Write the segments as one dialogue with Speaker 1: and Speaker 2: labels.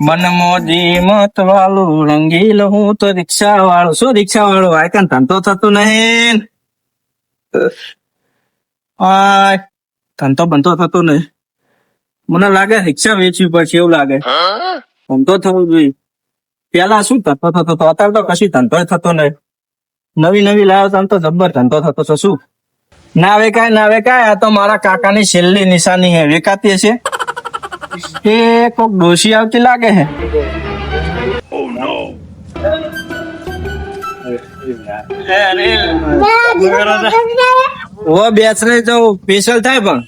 Speaker 1: મન મોજી મત વાળું રંગીલ હું તો રિક્ષા વાળું શું રિક્ષા વાળું આ કાંઈ ધંધો થતો નહીં. ધંધો બંધો થતો નહીં. મને લાગે રિક્ષા વેચવી પડશે એવું લાગે. ધંધો થવો જોઈએ. પેલા શું ધંધો થતો હતો? અત્યારે તો કશું ધંધો થતો નહીં. નવી નવી લાવ્યો તો આમ તો જબ્બર ધંધો થતો છે. શું? ના વેકાય ના વેકાય આ તો મારા કાકાની છેલ્લી નિશાની હે. વેકાતી હશે? એ કોક ડોશી આવતી લાગે હે ઓ બેસરે તો સ્પેશિયલ થાય પણ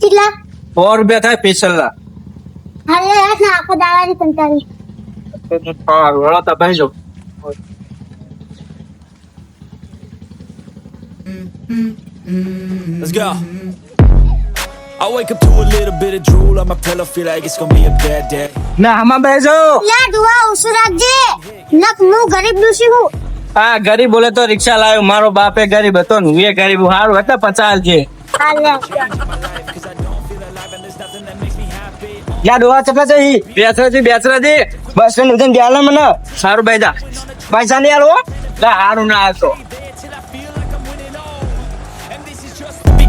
Speaker 2: કેટલા
Speaker 1: સો રૂપિયા થાય સ્પેશિયલ ના
Speaker 2: હાલે હાથ ના આખો દાવાની કંટાળી
Speaker 1: સારું હેળો તો ભાઈ જો
Speaker 3: Let's go. I wake up to a little bit of drool on my pillow, feel like it's gonna be a bad day.
Speaker 1: ના આમાં બેસો.
Speaker 2: લે દુઆ ઉસુ રાખજે. નક હું ગરીબ ડૂસી હું.
Speaker 1: હા ગરીબ બોલે તો રિક્ષા લાવ્યો મારો બાપે ગરીબ હતો ને હું એ ગરીબ હું. હારું હતા પચાસ છે. યા ડોહા ચપલા છે ઈ? બેસરાજી બેસરાજી. બસ સ્ટેન્ડ ઉધન મને. સારું ભાઈ જા. પૈસા નહીં આલો લા હારું ના આવતો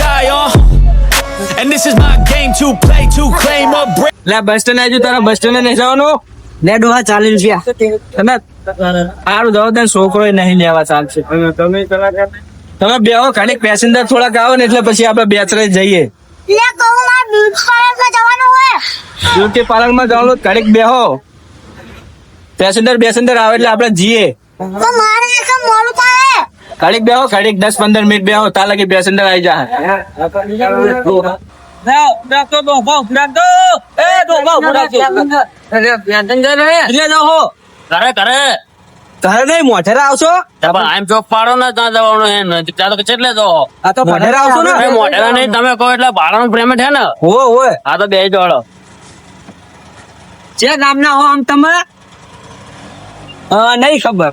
Speaker 3: die on. And this is my game to play, to claim a break.
Speaker 1: લે બસ સ્ટેન્ડ આવજો તારા બસ સ્ટેન્ડ નહીં જવાનું? લે ડોહા ચાલી રૂપિયા તમે સારું જવા દે છોકરો નહીં લેવા ચાલશે. તમે તમે બેહો ખાલી પેસેન્જર થોડાક આવો ને એટલે પછી આપણે બેચરે જઈએ.
Speaker 2: લે કહું મારે બ્યુટી પાર્લરમાં જવાનું હોય.
Speaker 1: બ્યુટી પાર્લરમાં જવાનું ઘડીક બેહો પેસેન્જર બેસેન્જર આવે એટલે આપણે જઈએ.
Speaker 2: તો મારે એક પડે
Speaker 1: ઘડીક બેહો ઘડીક દસ પંદર મિનિટ બેહો તા લગી પેસેન્જર આવી જાય
Speaker 4: કરે કરે
Speaker 1: તારે નહીં મોઢેરા આવશો?
Speaker 4: આમ ચોક પાડો ને ત્યાં જવાનું હે ત્યાં તો કેટલે જો.
Speaker 1: આ તો મોઢેરા આવશો ને?
Speaker 4: મોઢેરા નહીં તમે કહો એટલે ભાડાનું પ્રેમ છે ને?
Speaker 1: હો હોય.
Speaker 4: આ તો બે જોડો.
Speaker 1: જે ગામના હો આમ તમે? હા નહીં ખબર.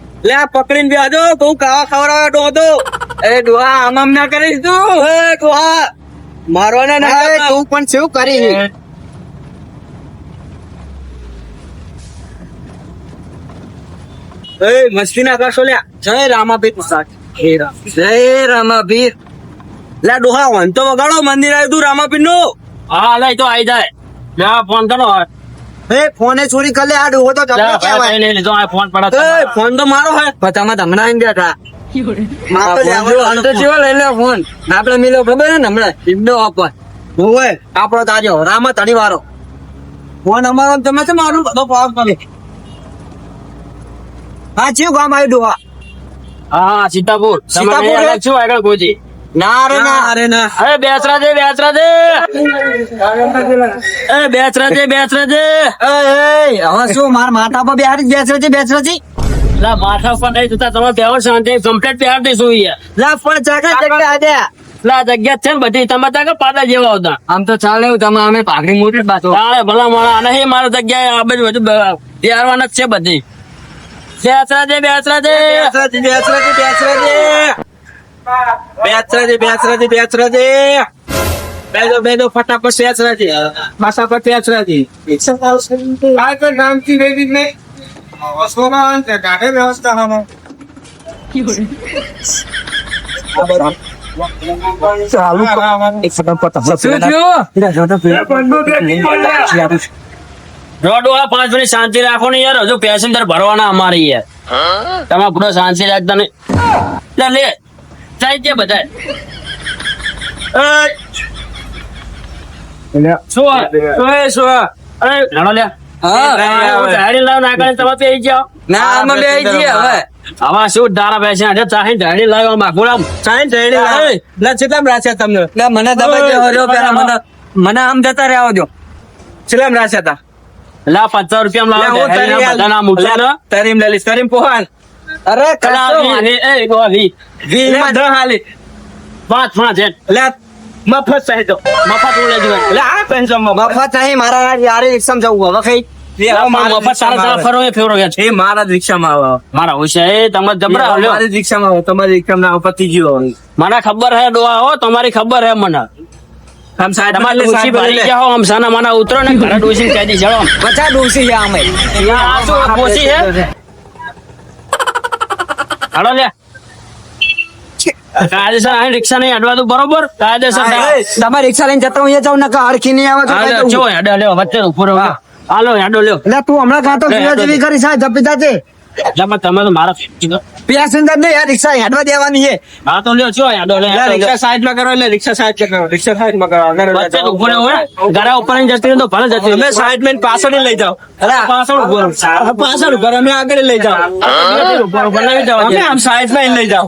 Speaker 1: લે પકડીને બેજો તું કાવા ખવડાવે ડોધો એ ડોહા આમ આમ ના કરીશ તું. હે ડોહા મારવાના ના તું પણ શું કરી? એ. મસ્તી ના કરશો લ્યા. જય રામાભીર મહારાજ. જય રામાભીર. લે ડોહા વન તો વગાડો મંદિર આવ્યું તું રામાભીરનું
Speaker 4: હા લઈ તો આવી જાય. જા ફોન કરો
Speaker 1: એ ફોને ચોરી કરી લે આ ડોહો તો
Speaker 4: જા ભાઈ લઈ લીધો આ ફોન પડે
Speaker 1: એ ફોન તો મારો હે. પચામાં હમણાં આવીને બેઠા આપડે મિલો ખબર ને હમણાં? ઇબડો આપવા હોવે. આપણો તાજો રામા તડી વારો ફોન અમારો તમે છે મારું બધો પાસ તમે હા ચિયું ગામ આવ્યું ડોહા.
Speaker 4: હા સીતાપુર.
Speaker 1: સીતાપુર
Speaker 4: સીતાપુર શું આગળ ગોજી
Speaker 1: ના રે ના. અરે ના.
Speaker 4: અરે બેસરા દે બેસરા દે એ બેસરા દે બેસરા દે
Speaker 1: એ એ હવે શું માર માથા પર બેહારી બેસરે છે બેસરે છે
Speaker 4: લા માથા પર નહીં જોતા તમે બેહો શાંતિ કમ્પ્લીટ પહેર દઈશું યાર
Speaker 1: લા પણ ચાકા ચકડા આદે
Speaker 4: લા જગ્યા જ છે ને બધી તમે ત્યાં પાડા જેવા હતા
Speaker 1: આમ તો ચાલે એવું તમે અમે પાઘડી મોટી
Speaker 4: પાછો ભલા મળે અને હે મારી જગ્યાએ આ બધું બધું તૈયારવાના જ છે બધી. બેસરા દે બેસરા દે
Speaker 1: બેસરે છે બેસરે છે બેસરે બેસ રાજી બેસ રાજી બેસ ફટાફટ બેસ માસા પર
Speaker 5: બેસ આ તો
Speaker 1: નામથી બેબી ને
Speaker 4: અસોના ગાઢે વ્યવસ્થા હાનો શાંતિ રાખો ને યાર. હજુ પેસેન્જર ભરવાના અમારે યાર. તમે પૂરો શાંતિ રાખતા નહીં. જાય છે બધા
Speaker 1: મને આમ જતા રહ્યા દો કેટલામ રાખ્યા તા.
Speaker 4: લા પચાસ રૂપિયા
Speaker 1: તરીમ લઈ લઈશ. તરીમ પોહાન અરે
Speaker 4: કલા
Speaker 1: કલાવી
Speaker 4: વી, એ ગોલી
Speaker 1: વી માં દહ હાલી.
Speaker 4: પાંચ પાંચ હેડ
Speaker 1: લે. મફત સહી દો.
Speaker 4: મફત ઉડે જોઈએ
Speaker 1: લે આ પેન્શનમાં
Speaker 6: મફત. સહી મારા યાર રિક્ષામાં જવું હવે કઈ?
Speaker 1: મારા
Speaker 4: મારા
Speaker 1: મારી.
Speaker 4: મને ખબર હે ડોહા હો તમારી ખબર હે મને. તમારે
Speaker 1: માં
Speaker 4: ડોસી ભરી
Speaker 1: લે.
Speaker 4: ગયા સાના માના ઉતરો ને ઘરે ડોસી કહી દી
Speaker 6: પચાસ ડોસી છે અમે
Speaker 4: પોસી હે હાલો લે. કાયદેસર આ રિક્ષા નહીં અડવા તું બરોબર? કાયદેસર
Speaker 6: તમે રિક્ષા લઈને જતા હું જાવ નકા હરખી નહીં આવે જવું.
Speaker 4: હેડો લ્યો વચ્ચે ઊભો રહો હાલો હેડો લ્યો.
Speaker 6: એટલે તું હમણાં કાં તો
Speaker 4: લે,
Speaker 6: જેવી કરી સાહેબ જપી જાતે
Speaker 4: એટલે તમે તો મારા
Speaker 6: પેસેન્જર ને યાર રિક્ષા હેડવા દેવાની છે.
Speaker 4: હા તો લ્યો છો હેડો લે.
Speaker 1: રિક્ષા સાઈડમાં કરો એટલે રિક્ષા સાઈડ કરો રિક્ષા સાઈડમાં કરો આગળ
Speaker 4: ઊભો ઉપર જતી તો ભલે જતી
Speaker 1: તમે સાઈડમાં પાછળ લઈ જાઓ.
Speaker 4: પાછળ ઊભો રહો.
Speaker 1: પાછળ ઉપર અમે આગળ લઈ જાઓ.
Speaker 4: ઊભો બનાવી જવા
Speaker 1: અમે આમ સાઈડમાં લઈ જાઓ.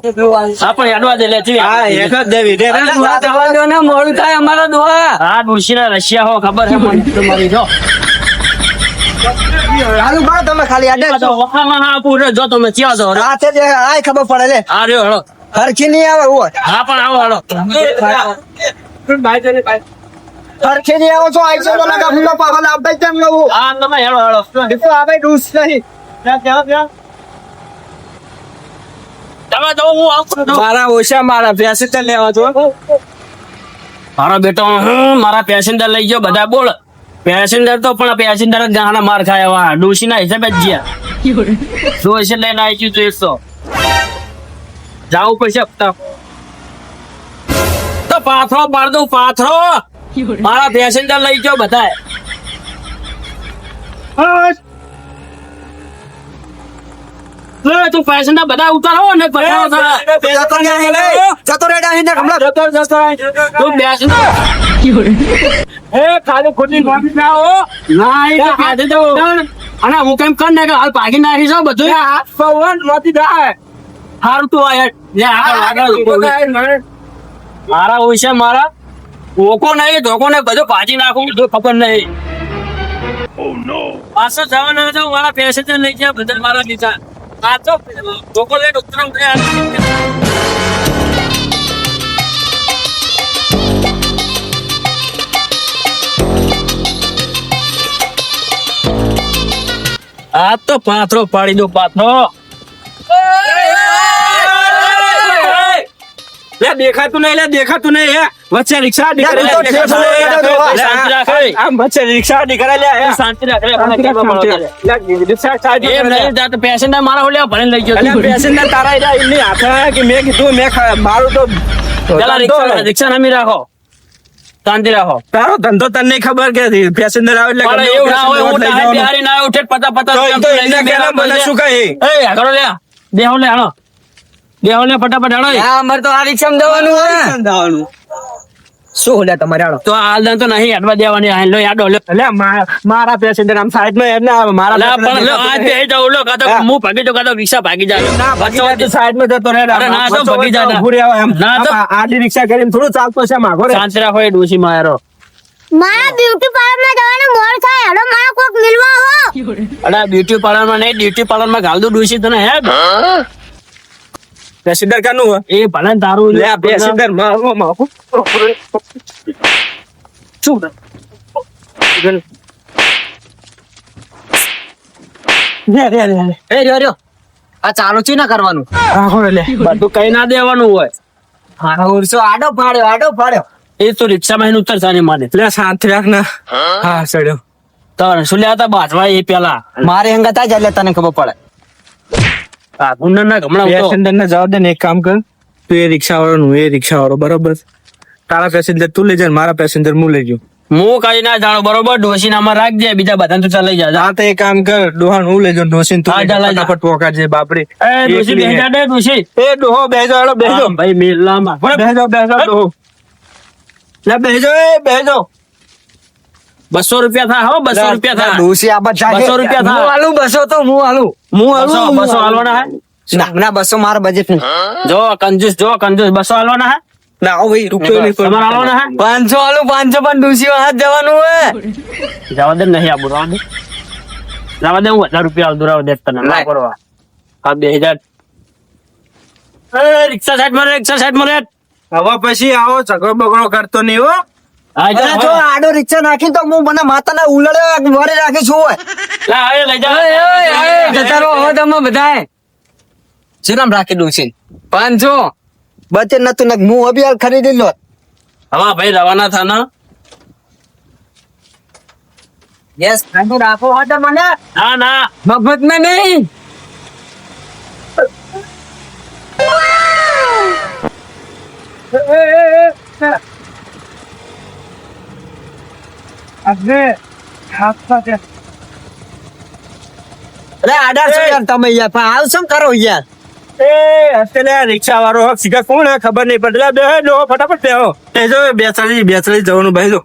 Speaker 4: હા પણ હેડવા દે લે
Speaker 1: હા એક જ દેવી રે
Speaker 6: દુઆ થવા દો ને મોડું થાય અમારા દુઆ.
Speaker 4: હા ડોશીના રશિયા હો ખબર છે મને? તમારી જો.
Speaker 6: હાલું તમે ખાલી અડે
Speaker 4: વખામાં હા પૂરે જો તમે ક્યાં છો
Speaker 6: રાતે જે આય ખબર પડે લે.
Speaker 4: આ રહ્યો હેડો
Speaker 6: હરખી નહીં આવે હોય
Speaker 4: હા પણ આવો હેડો
Speaker 6: હરખી નહીં આવો છો આઈ છો તો હું કેમ
Speaker 4: તમે
Speaker 6: આવે ડૂસ નહીં.
Speaker 4: તમે તો હું આવું
Speaker 1: મારા ઓછા મારા પેસેન્જર લેવા છો
Speaker 4: મારો બેટો મારા પેસેન્જર લઈ ગયો બધા બોલ. પેસેન્જર તો પણ પેસેન્જર જ ગાના માર ખાયા વા ડોશી ના હિસાબે જ ગયા. ડોશી લઈને આવી તું એકસો. જાવું પડશે હપ્તા. તો પાથરો પાડ દઉં પાથરો. મારા પેસેન્જર લઈ ગયો બધા તું પેસેન્જર બધા ઉતારો ને.
Speaker 6: જતો રે જતો
Speaker 1: જતો
Speaker 4: તું પેસેન્જર.
Speaker 1: એ ખાલી ખોટી નોંધ ના હો.
Speaker 4: ના એ તો દઉં. અને હું કેમ કર ને કે હાલ ભાગી નાખી છો બધું
Speaker 1: હાથ પવન નથી થાય
Speaker 4: હારું તું આ હેડ. લે આગળ આગળ ઊભો રહે. મારા. હોય છે મારા. ઓકો નહીં ધોકો નહીં બધું ભાજી નાખું. તો ખબર નહીં. પાછો જવાના હતા મારા પેસેન્જર લઈ ગયા બધા મારા લીધા. આ તો ધોકો લઈને ઉતરાવ આ તો પાથરો પાડી દો પાથરો.
Speaker 1: દેખાતું નહીં લે દેખાતું નહીં વચ્ચે રિક્ષા વચ્ચે રિક્ષા નીકળે
Speaker 4: શાંતિ રાખ પેસેન્જર મારા ઓલે લઈ ગયો
Speaker 1: પેસેન્જર તારા હાથે કે મેં કીધું મેં મારું તો
Speaker 4: રિક્ષા નમી રાખો. શાંતિ રાખો
Speaker 1: તારો ધંધો તને ખબર કે પેસેન્જર આવે એટલે
Speaker 4: પણ એવું ના હોય હું
Speaker 1: લઈ
Speaker 4: બિહારી ના ઉઠે પતા પતા
Speaker 1: તો એ તો એમને કહેલા મને શું કહે?
Speaker 4: એ કરો લે. દેહો લે હાલો. દેહો લે ફટાફટ હાલો.
Speaker 6: આ અમારે તો આ રિક્ષામાં જવાનું હોય. શું લે તમારે આડો?
Speaker 4: તો હાલ તો નહીં અડવા દેવાની આ લો યાડો લે.
Speaker 1: મારા પેસેન્જર આમ સાઈડમાં આવે મારા લે
Speaker 4: પણ લો, આ બે જાવ લો કાતો
Speaker 1: હું
Speaker 4: ભાગી જાવ કાતો રિક્ષા ભાગી જાય.
Speaker 1: ના ભાગી જાય તો સાઈડમાં જતો રહે
Speaker 4: અરે ના, તો ભાગી
Speaker 1: વચ્ચો
Speaker 4: ના
Speaker 1: ઊભું આવે એમ.
Speaker 4: ના, તો-
Speaker 1: આડી રિક્ષા કરીને થોડું ચાલતો છે માગો રે.
Speaker 4: સાંતરા રાખો એ ડોસી મારો
Speaker 2: મારા બ્યુટી પાર્લરમાં જવાનો મોર થાય હેડો મારા કોક મિલવા હો
Speaker 4: અલા બ્યુટી પાર્લરમાં નહીં બ્યુટી પાર્લરમાં ગાલ દો ડોસી તને હે?
Speaker 1: પેસેન્જર કાનું હોય?
Speaker 4: એ ભલે ને તારું
Speaker 1: લે પેસેન્જરમાં માગું
Speaker 4: શું
Speaker 1: લે લે લે લે.
Speaker 6: એ રહ્યો રહ્યો આ ચાલુ છે ના કરવાનું?
Speaker 1: હા હો લે.
Speaker 4: બધું કઈ ના દેવાનું હોય.
Speaker 6: ઉરસો આડો ફાડ્યો આડો ફાડ્યો
Speaker 4: એ તો રિક્ષામાં એને ઉતરતા નહીં માને
Speaker 1: લે શાંત રાખ ના. હા? ચડ્યો
Speaker 4: તો શું લ્યા હતા બાજવા એ પેલા?
Speaker 6: મારે અંગત આ જ એટલે તને ખબર પડે.
Speaker 4: આ ના હમણાં
Speaker 1: પેસેન્જર ને જવા દે ને એક કામ કર. તું એ રિક્ષા વાળો હું એ રિક્ષા વાળો બરોબર? તારા પેસેન્જર તું લઈ જા મારા પેસેન્જર હું લઈ જાઉં
Speaker 4: હું કઈ ના જાણો બરોબર? ડોસી નામાં રાખજે બીજા બધા તું ચાલ જા.
Speaker 1: હા તો એક કામ કર. ડોહાન હું લેજો ડોસીન તું. ફટાફટ પોકાડજે બાપરે
Speaker 4: એ ડોસી દે ડોસી.
Speaker 1: એ ડોહો બેજો બેજો
Speaker 4: ભાઈ મેલામાં.
Speaker 1: બેજો બેજો ડોહો. લે બેજો એ બેજો
Speaker 4: બસો રૂપિયા થા હો બસો રૂપિયા થા.
Speaker 6: ડોસી આ બધા
Speaker 4: બસો રૂપિયા થા.
Speaker 6: હું આલું બસો તો હું આલું હું આલું
Speaker 4: બસો હાલવાના હે?
Speaker 6: ના ના બસો મારા બજેટ નહીં
Speaker 4: જો કંજૂસ જો કંજૂસ બસો હાલવાના હે?
Speaker 1: ના ઓ ભાઈ રૂપિયો નહીં
Speaker 4: તમારે હાલવાના હે?
Speaker 6: પાંચસો હાલું પાંચસો પણ ડોસી હાથ જવાનું હે.
Speaker 4: જવા દે નહીં આબુ રવા દે. જવા દે હું હજાર રૂપિયા હાલ દે તને ના કરવા. હા બે હજાર. રિક્ષા સાઈડમાં રિક્ષા સાઈડમાં
Speaker 1: હવે પછી આવો ઝઘડો બગડો કરતો નહીં હા,
Speaker 4: જા,
Speaker 6: આડો રિક્ષા નાખી તો હું મને માતાના ઉલડે વરે રાખી છું હોય
Speaker 4: લા, હવે લઈ જા.
Speaker 6: જતા તમે બધાએ શું નામ રાખી ડોસી પાંચસો બચે નતું ને હું ખરીદી લો.
Speaker 4: હવા ભાઈ રવાના થા ને.
Speaker 6: યસ રાખો હતો મને.
Speaker 4: ના ના.
Speaker 6: મફત આજે અરે આડાર છો તમે યાર પણ કરો યાર?
Speaker 1: એ અત્યારે રિક્ષા વાળો સીધા કોણ ખબર નહીં પડે બે ફટાફટ બેહો એ જો જવાનું ભાઈ
Speaker 6: જો.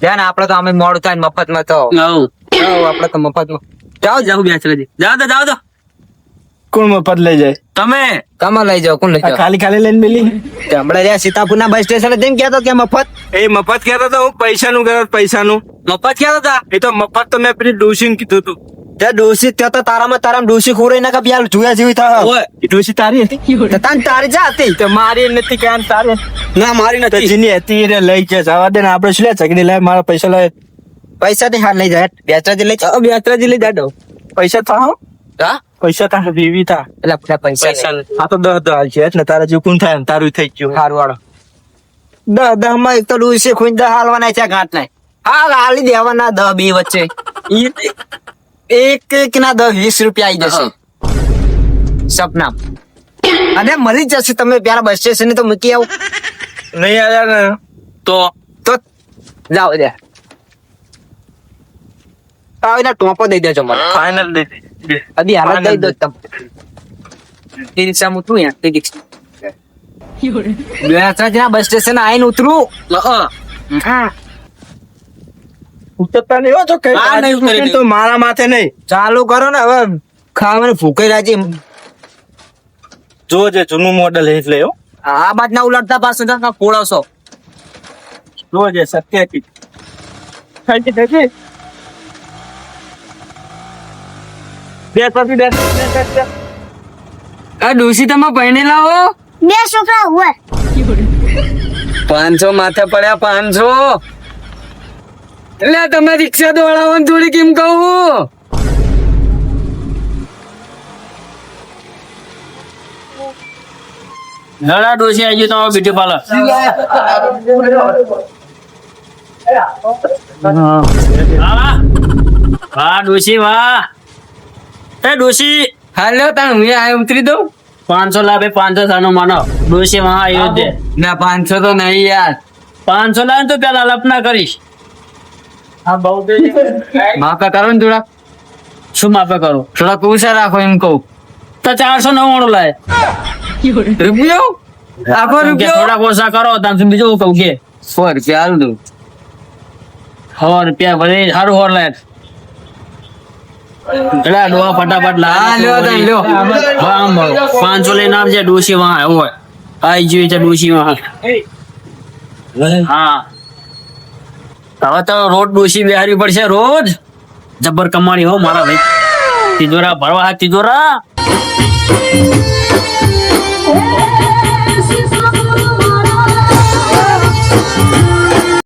Speaker 6: ધ્યાન તો અમે મોડું થાય મફતમાં તો આપડે તો મફતમાં.
Speaker 4: જાઓ જાઓ બેસાડી. જાઓ તો જાઓ. તો
Speaker 1: કોણ મફત લઈ જાય?
Speaker 4: તમે?
Speaker 6: તમે લઈ જાઓ કોણ લઈ જાઓ
Speaker 1: ખાલી ખાલી લઈને મિલી.
Speaker 6: હમણાં રહ્યા સીતાપુર ના બસ સ્ટેશન તેમ કહેતો કે મફત?
Speaker 1: એ મફત કહેતો તો હું પૈસાનું કહેતો પૈસાનું.
Speaker 6: મફત કહેતો હતા
Speaker 1: એ તો મફત તો મેં પેલી ડોશીને કીધું તું.
Speaker 6: તે ડોસી ત્યાં તો તારામાં તારામાં ડોસી ખોરાઈ નાખા યાર જોયા જેવી થાય.
Speaker 1: ઓય. એ તારી હતી?
Speaker 6: તાન તારી જા હતી.
Speaker 1: તો મારી નથી કે તારી.
Speaker 6: ના મારી
Speaker 1: નથી. જીની હતી એને લઈ જાય જવા દે ને આપણે શું લે? ચકડી લાય મારા પૈસા લાય
Speaker 6: પૈસા થી હાલ લઈ જાય બેચરાજી લઈ જા.
Speaker 1: બેતરાજી લઈ જાડો પૈસા થા હા? પૈસા તારે દેવી તા
Speaker 6: એટલે પેલા પૈસા
Speaker 1: આ તો દહ દહ હાલ છે એટલે તારા જેવું કોણ થાય તારું થઈ ગયું.
Speaker 6: હારું વાળો દહ દહમાં એક તો ડોસી ખોઈ દહ હાલવાના છે ઘાટ નહીં હા હાલી દેવાના દહ બે વચ્ચે. એક એક ના દહ વીસ રૂપિયા આવી જશે. સપના. અને મળી જશે તમે પેલા બસ સ્ટેશન તો મૂકી આવો.
Speaker 1: નહીં આવ્યા ને
Speaker 4: તો?
Speaker 6: તો જાઓ દે આવીને ટોપો દઈ દેજો મને.
Speaker 1: ફાઇનલ દઈ
Speaker 6: અદી હાલત દઈ દો તમ એ રિક્ષામાં ઉતરું યાર તે રિક્ષા બેસરાજીના બસ સ્ટેશન આવીને ઉતરું
Speaker 1: ઉતરતા નહીં હો તો કઈ
Speaker 6: આ નહીં ઉતરી
Speaker 1: તો મારા માથે નહીં
Speaker 6: ચાલુ કરો ને હવે ખાવાનું ભૂખે રાજી
Speaker 1: જો જે જૂનું મોડલ એટલે હો
Speaker 6: આ બાદ ના ઉલટતા પાછું ના કોળવશો
Speaker 1: જો જે સત્ય કી થઈ ગઈ થઈ ગઈ બે પછી બે
Speaker 6: આ ડોસી તમે પહેણી લાવો
Speaker 2: બે છોકરા હોય
Speaker 6: પાંચસો માથે પડ્યા પાંચસો એટલે તમે રિક્ષા દોડાવવાની થોડી કેમ કહું
Speaker 4: લડા ડોસી આવી ગયો તમારો બ્યુટી પાર્લર વાહ વાહ ડોસી વાહ એ ડોશી.
Speaker 6: હાલો તાર હું આ ઉતરી દઉં?
Speaker 4: પાંચસો લાભે પાંચસો સાનો માનો. ડોશી માં આવ્યો છે.
Speaker 6: ના પાંચસો તો નહીં યાર.
Speaker 4: પાંચસો લાવે તો પેલા લપના કરીશ.
Speaker 6: માપે કરો ને થોડા.
Speaker 4: શું માફા કરો?
Speaker 6: થોડા કુસા રાખો એમ કહું.
Speaker 4: તો ચારસો નવ્વાણું લાય.
Speaker 6: રૂપિયો? આખો રૂપિયો?
Speaker 4: થોડા ઓછા કરો ત્યાં બીજું કહું કે.
Speaker 6: સો રૂપિયા હાલ દઉં.
Speaker 4: સો રૂપિયા ભલે સારું હોર લાય. એલા ડોહા ફટાફટ
Speaker 6: લા લ્યો તઈ લ્યો.
Speaker 4: ભરો. પાંચસો લઈને આવજે ડોશી વાહ હોય. આઈ જોઈ છે ડોશી વાહ. હા. હવે તો રોજ ડોશી બિહારી પડશે રોજ. જબર કમાણી હો મારા ભાઈ. તિજોરા ભરવા તિજોરા.